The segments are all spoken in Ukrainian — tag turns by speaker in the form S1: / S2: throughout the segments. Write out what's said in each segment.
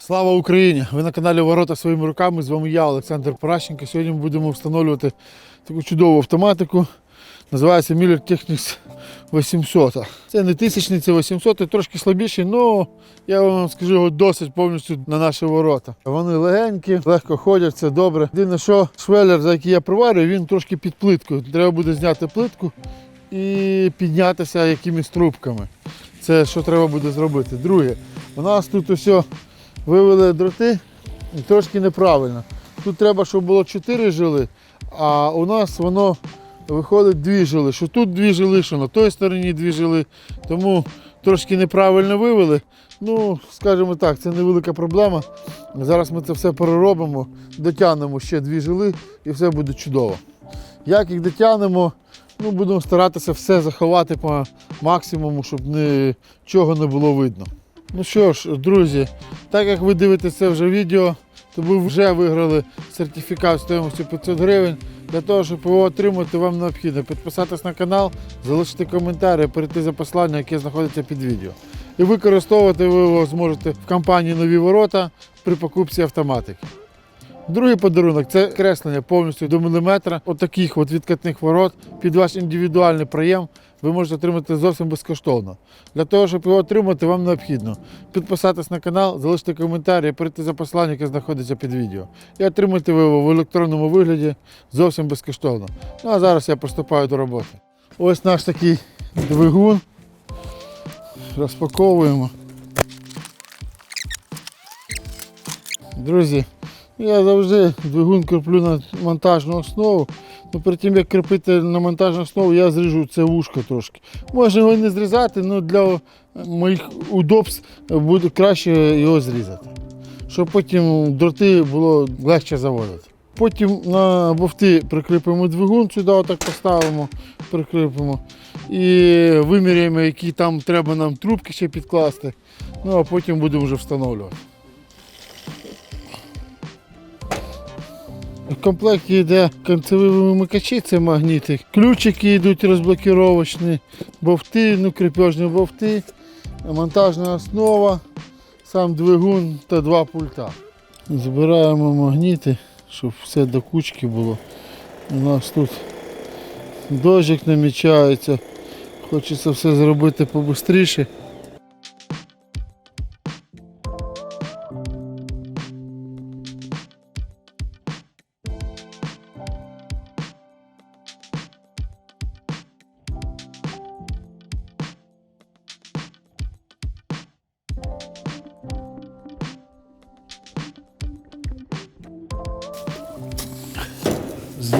S1: Слава Україні! Ви на каналі Ворота своїми руками. З вами я, Олександр Паращенко. Сьогодні ми будемо встановлювати таку чудову автоматику. Називається Miller Technics 800. Це не тисячний, це 800, трошки слабіший, але я вам скажу його досить повністю на наші ворота. Вони легенькі, легко ходять, це добре. Єдине, що швелер, за який я приварюю, він трошки під плиткою. Треба буде зняти плитку і піднятися якимись трубками. Це що треба буде зробити. Друге, у нас тут усе вивели дроти трошки неправильно. Тут треба, щоб було 4 жили, а у нас воно виходить дві жили. Що тут дві жили, що на той стороні дві жили. Тому трошки неправильно вивели. Ну, скажімо так, це невелика проблема. Зараз ми це все переробимо, дотягнемо ще дві жили і все буде чудово. Як їх дотягнемо, ну, будемо старатися все заховати по максимуму, щоб нічого не було видно. Ну що ж, друзі, так як ви дивитеся вже відео, то ви вже виграли сертифікат стоїмості 500 гривень. Для того, щоб його отримати, вам необхідно підписатись на канал, залишити коментар перейти за послання, яке знаходиться під відео. І використовувати ви його зможете в компанії Нові ворота при покупці автоматики. Другий подарунок це креслення повністю до міліметра отаких от відкатних ворот під ваш індивідуальний проєм ви можете отримати зовсім безкоштовно. Для того, щоб його отримати, вам необхідно підписатись на канал, залишити коментар перейти за посилання, яке знаходиться під відео. І отримати ви його в електронному вигляді зовсім безкоштовно. Ну а зараз я приступаю до роботи. Ось наш такий двигун. Розпаковуємо. Друзі, я завжди двигун кріплю на монтажну основу. Ну, перед тим, як кріпити на монтажну основу, я зріжу це вушко трошки. Можна його не зрізати, але для моїх удобств буде краще його зрізати. Щоб потім дроти було легше заводити. Потім на бовти прикріпимо двигун, сюди отак поставимо, прикріпимо. І виміряємо, які там треба нам трубки ще підкласти. Ну а потім будемо вже встановлювати. В комплекті йде кінцеві вимикачі, це магніти. Ключики йдуть розблокіровочні, бовти, ну крепежні бовти, монтажна основа, сам двигун та два пульта. Збираємо магніти, щоб все до кучки було. У нас тут дощик намічається. Хочеться все зробити побистріше.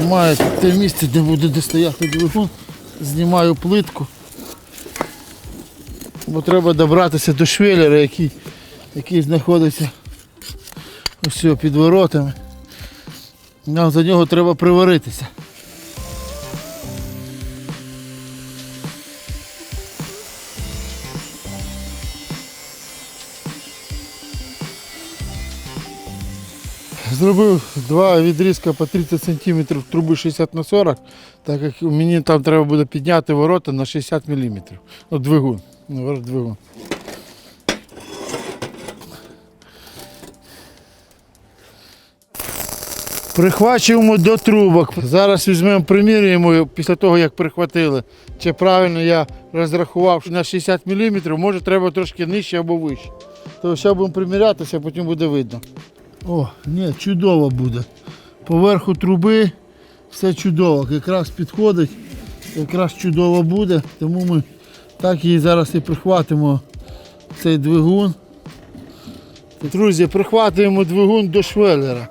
S1: Знімаю те місце, де буде де стояти двигун, знімаю плитку. Бо треба добратися до швелера, який, який знаходиться ось під воротами. Нам за нього треба приваритися. Зробив два відрізка по 30 см труби 60 на 40, так як мені там треба буде підняти ворота на 60 мм. Ну, двигун. Ну, двигун. Прихвачуємо до трубок. Зараз візьмемо, примірюємо після того, як прихватили. Чи правильно я розрахував що на 60 мм, може треба трошки нижче або вище. То зараз будемо примірятися, потім буде видно. О, ні, чудово буде. Поверху труби все чудово, якраз підходить, якраз чудово буде, тому ми так і зараз і прихватимо цей двигун. Друзі, прихватуємо двигун до швелера.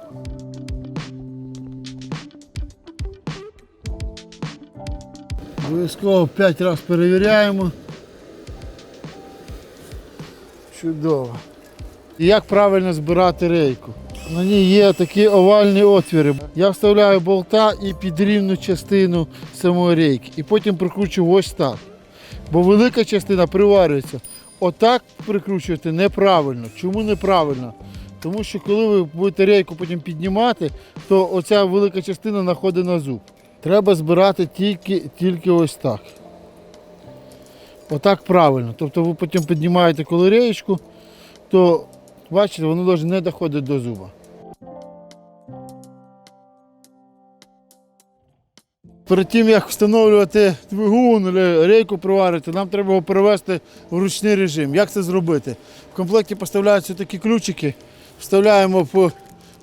S1: Обов'язково 5 разів перевіряємо. Чудово. І як правильно збирати рейку? На ній є такі овальні отвіри. Я вставляю болта і під рівну частину самої рейки. І потім прикручую ось так. Бо велика частина приварюється. Отак прикручувати неправильно. Чому неправильно? Тому що коли ви будете рейку потім піднімати, то оця велика частина знаходить на зуб. Треба збирати тільки, тільки ось так. Отак правильно. Тобто ви потім піднімаєте коли реєчку, то Бачите, воно навіть не доходить до зуба. Перед тим, як встановлювати двигун, рейку проварити, нам треба його перевести в ручний режим. Як це зробити? В комплекті поставляються такі ключики, вставляємо по,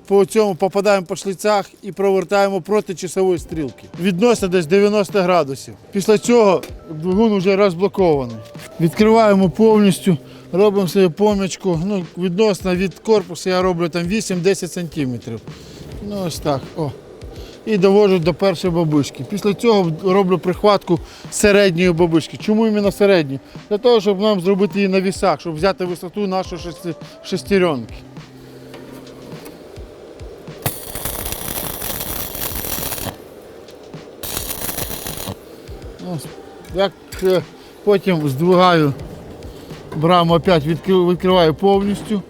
S1: по цьому, попадаємо по шліцях і провертаємо проти часової стрілки. Відносно десь 90 градусів. Після цього двигун вже розблокований. Відкриваємо повністю, робимо собі помічку. Ну, відносно від корпусу я роблю там 8-10 сантиметрів. Ну ось так. О і довожу до першої бабушки. Після цього роблю прихватку середньої бабушки. Чому іменно середньої? Для того, щоб нам зробити її на вісах, щоб взяти висоту нашої шестеренки. Ось, Як е, потім здвигаю браму, опять відкрив- відкриваю повністю.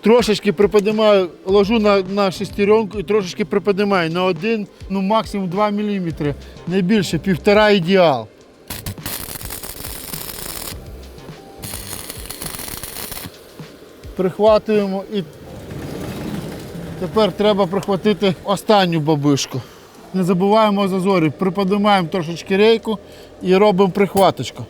S1: Трошечки приподнимаю, ложу на, на шестеренку і трошечки приподнимаю на один, ну максимум 2 мм, не більше, півтора ідеал. Прихватуємо і тепер треба прихватити останню бабишку. Не забуваємо зазорі, приподнимаємо трошечки рейку і робимо прихваточку.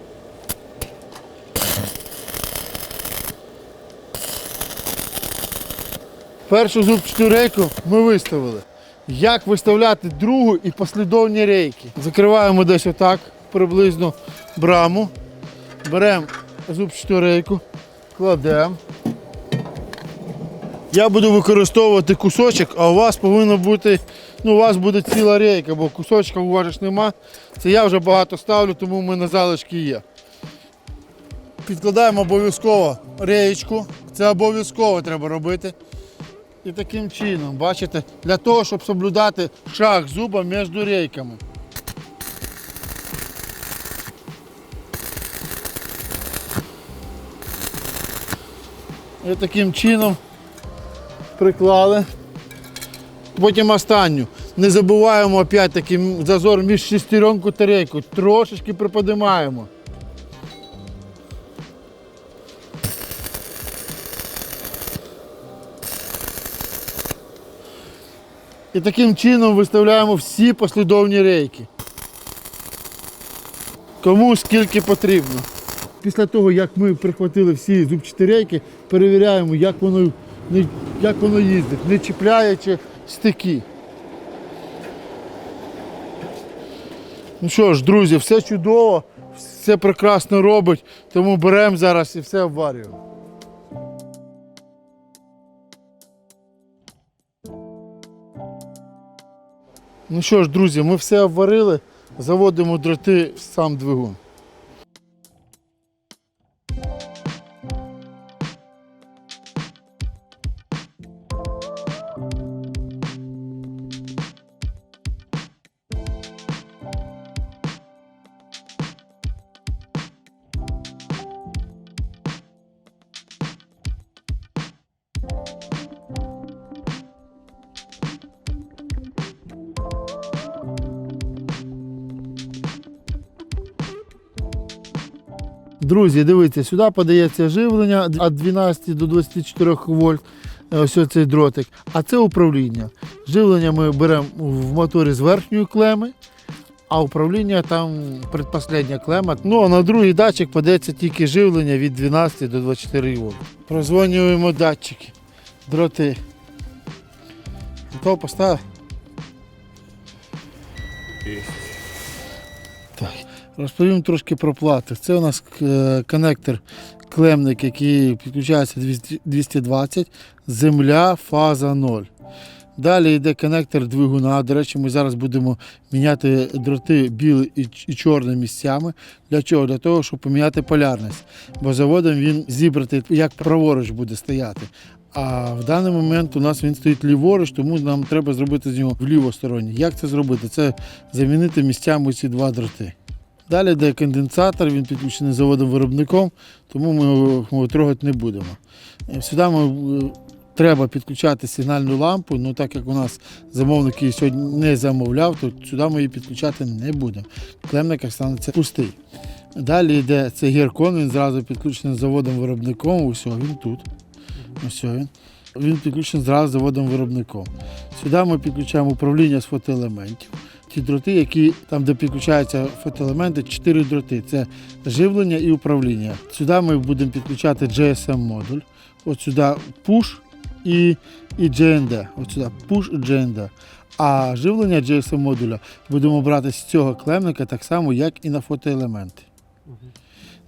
S1: Першу зубчату рейку ми виставили. Як виставляти другу і послідовні рейки? Закриваємо десь отак, приблизно браму. Беремо зубчату рейку, кладемо. Я буду використовувати кусочок, а у вас повинно бути, ну у вас буде ціла рейка, бо кусочка у вас ж нема. Це я вже багато ставлю, тому в мене залишки є. Підкладаємо обов'язково реєчку. Це обов'язково треба робити. І таким чином, бачите, для того, щоб соблюдати шаг зуба між рейками. І таким чином приклали. Потім останню. Не забуваємо опять таки зазор між шестеренку та рейку. Трошечки приподимаємо. І таким чином виставляємо всі послідовні рейки. Кому скільки потрібно. Після того, як ми прихватили всі зубчаті рейки, перевіряємо, як воно, як воно їздить, не чіпляючи стики. Ну що ж, друзі, все чудово, все прекрасно робить, тому беремо зараз і все обварюємо. Ну що ж, друзі, ми все обварили, заводимо дроти в сам двигун. Друзі, дивіться, сюди подається живлення від 12 до 24 вольт. е, Ось цей дротик. А це управління. Живлення ми беремо в моторі з верхньої клеми, а управління там предпоследня клема. Ну а на другий датчик подається тільки живлення від 12 до 24 вольт. Прозвонюємо датчики, дроти. Готово поставив? Розповім трошки про плати. Це у нас е, коннектор клемник, який підключається 220, земля, фаза 0. Далі йде коннектор двигуна. До речі, ми зараз будемо міняти дроти біле і, ч- місцями. Для чого? Для того, щоб поміняти полярність. Бо заводом він зібратий, як праворуч буде стояти. А в даний момент у нас він стоїть ліворуч, тому нам треба зробити з нього в лівосторонній. Як це зробити? Це замінити місцями ці два дроти. Далі йде конденсатор, він підключений заводом-виробником, тому ми його трогати не будемо. Е, Сюди ми, е, треба підключати сигнальну лампу, ну так як у нас замовник її сьогодні не замовляв, то сюди ми її підключати не будемо. Клемник станеться пустий. Далі йде це гіркон, він зразу підключений заводом-виробником, ось він тут. Ось він. Він підключений зразу з заводом виробником. Сюди ми підключаємо управління з фотоелементів. Ті дроти, які там, де підключаються фотоелементи, чотири дроти. Це живлення і управління. Сюди ми будемо підключати GSM-модуль. От сюди push і, і GND. От сюди push і GND. А живлення GSM модуля будемо брати з цього клемника так само, як і на фотоелементи.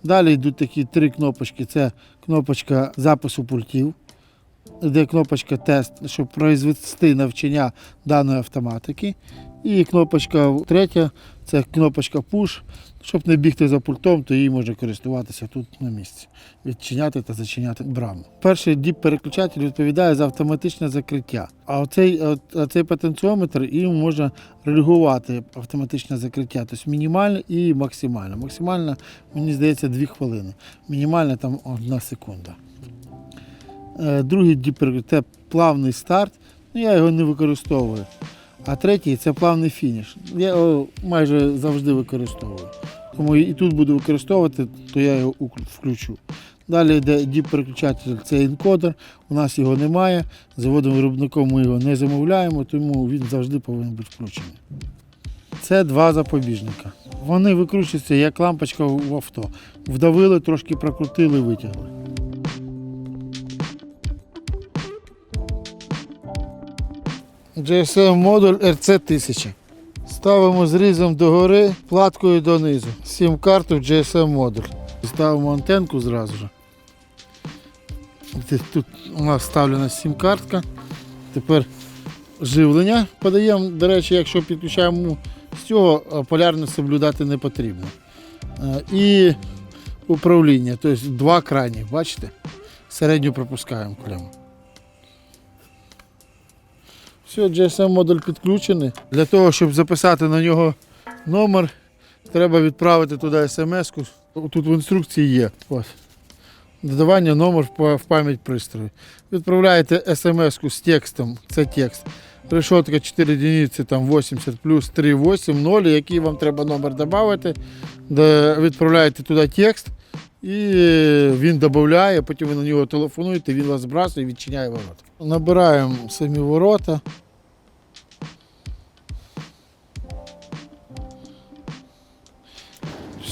S1: Далі йдуть такі три кнопочки. Це кнопочка запису пультів, де кнопочка тест, щоб произвести навчання даної автоматики. І кнопочка третя це кнопочка push. Щоб не бігти за пультом, то її можна користуватися тут на місці, відчиняти та зачиняти браму. Перший діп переключатель відповідає за автоматичне закриття. А оцей, оцей потенціометр їм можна регулювати автоматичне закриття, тобто мінімальне і максимальне. Максимальне, мені здається, 2 хвилини. Мінімальне там 1 секунда. Е, Другий діп переключатель це плавний старт. Ну, я його не використовую. А третій це плавний фініш. Я його майже завжди використовую. Тому і тут буду використовувати, то я його включу. Далі йде діп переключатель, це інкодер. У нас його немає. Заводом виробником ми його не замовляємо, тому він завжди повинен бути включений. Це два запобіжника. Вони викручуються як лампочка в авто. Вдавили, трошки прокрутили, витягли. GSM модуль RC1000. Ставимо зрізом догори, платкою донизу. Сім карту в GSM модуль. Ставимо антенку зразу ж. Тут- у нас вставлена сім-картка. Тепер живлення подаємо. До речі, якщо підключаємо з цього, е, полярність соблюдати не потрібно. Е, І управління, тобто два крані, бачите? Середню пропускаємо клему. Все, GSM модуль підключений. Для того, щоб записати на нього номер, треба відправити туди смс-ку. Тут в інструкції є. Додавання номер в пам'ять пристрою. Відправляєте смс-ку з текстом, це текст. Решетка 4 одиниці, там 80 плюс 3, 8, 0, який вам треба номер додати. Відправляєте туди текст, і він додає, потім ви на нього телефонуєте, він вас збрасує і відчиняє ворота. Набираємо самі ворота.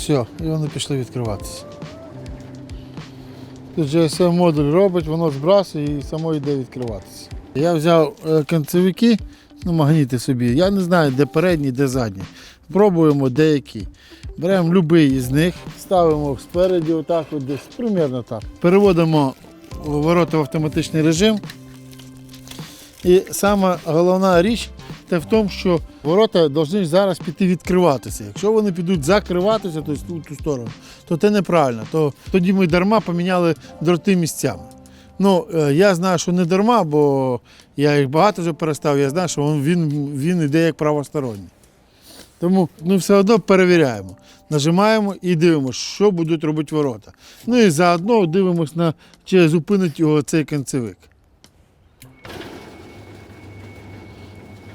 S1: Все, і вони пішли відкриватися. Тут GSM модуль робить, воно збрасує і само йде відкриватися. Я взяв е, кінцевики, ну, магніти собі. Я не знаю, де передні, де задні. Пробуємо деякі. Беремо будь-який із них, ставимо спереді, отак, от десь, примерно так. Переводимо ворота в автоматичний режим. І сама головна річ це в тому, що ворота повинні зараз піти відкриватися. Якщо вони підуть закриватися, тобто в ту сторону, то це неправильно. То тоді ми дарма поміняли дроти місцями. Ну, е, я знаю, що не дарма, бо я їх багато вже перестав, я знаю, що він, він, йде як правосторонній. Тому ми все одно перевіряємо. Нажимаємо і дивимося, що будуть робити ворота. Ну і заодно дивимося, на, чи зупинить його цей кінцевик.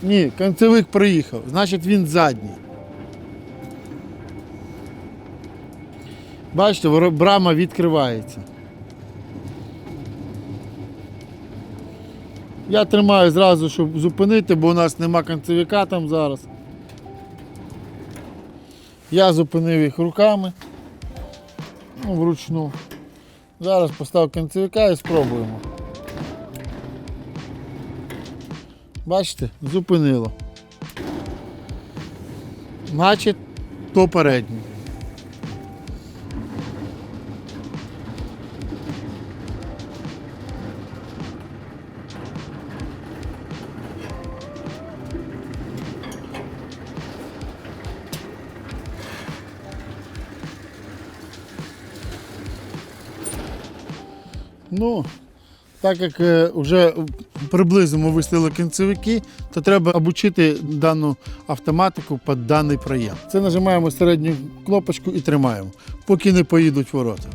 S1: Ні, кінцевик проїхав, значить він задній. Бачите, брама відкривається. Я тримаю зразу, щоб зупинити, бо у нас нема кінцевика там зараз. Я зупинив їх руками. Ну, вручну. Зараз постав кінцевика і спробуємо. Бачите, зупинило. Значить, то передній. Ну, так як е, вже приблизно ми виставили кінцевики, то треба обучити дану автоматику під даний проєкт. Це нажимаємо середню кнопочку і тримаємо, поки не поїдуть ворота.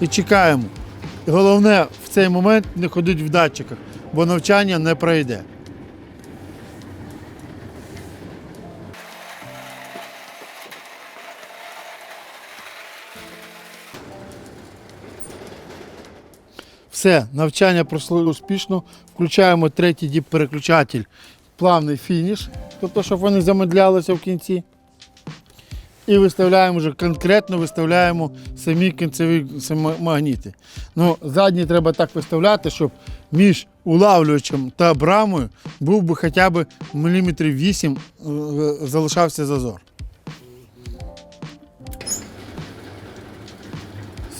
S1: І чекаємо. Головне в цей момент не ходити в датчиках, бо навчання не пройде. Все, навчання пройшло успішно. Включаємо третій діп переключатель, плавний фініш, тобто, щоб вони замедлялися в кінці. І виставляємо вже конкретно виставляємо самі кінцеві магніти. Ну, задні треба так виставляти, щоб між улавлювачем та брамою був би хоча б міліметрів 8 е, залишався зазор.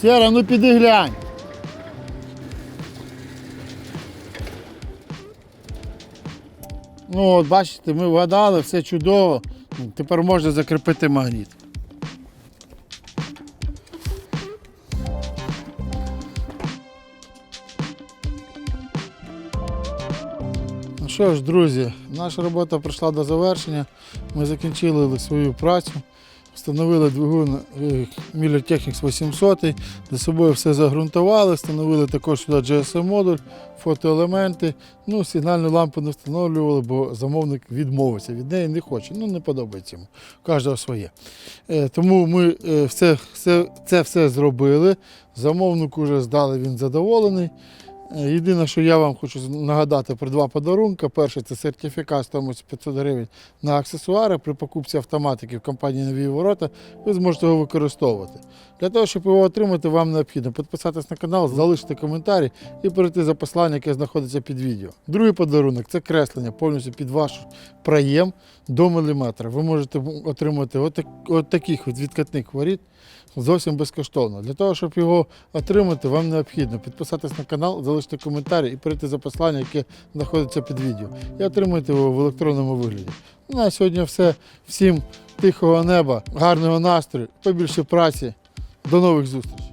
S1: Сера, ну піди глянь. Ну, от бачите, ми вгадали, все чудово. Тепер можна закріпити магніт. Ну що ж, друзі, наша робота прийшла до завершення. Ми закінчили свою працю, встановили двигун е, Miller Technics 800, за собою все загрунтували, встановили також сюди GSM-модуль, фотоелементи. Ну, сигнальну лампу не встановлювали, бо замовник відмовився від неї, не хоче. Ну, не подобається йому. Кожного своє. Е, Тому ми е, все, все, це все зробили. Замовник уже здали, він задоволений. Єдине, що я вам хочу нагадати про два подарунки. Перший це сертифікат стоїмость 500 гривень на аксесуари. При покупці автоматики в компанії Нові ворота ви зможете його використовувати. Для того, щоб його отримати, вам необхідно підписатись на канал, залишити коментарі і перейти за посилання, яке знаходиться під відео. Другий подарунок це креслення повністю під ваш проєм до міліметра. Ви можете отримати от, таких відкатних воріт зовсім безкоштовно. Для того, щоб його отримати, вам необхідно підписатись на канал, залишити коментарі і перейти за послання, яке знаходиться під відео. І отримати його в електронному вигляді. Ну а сьогодні все. Всім тихого неба, гарного настрою, побільше праці. До нових зустрічей!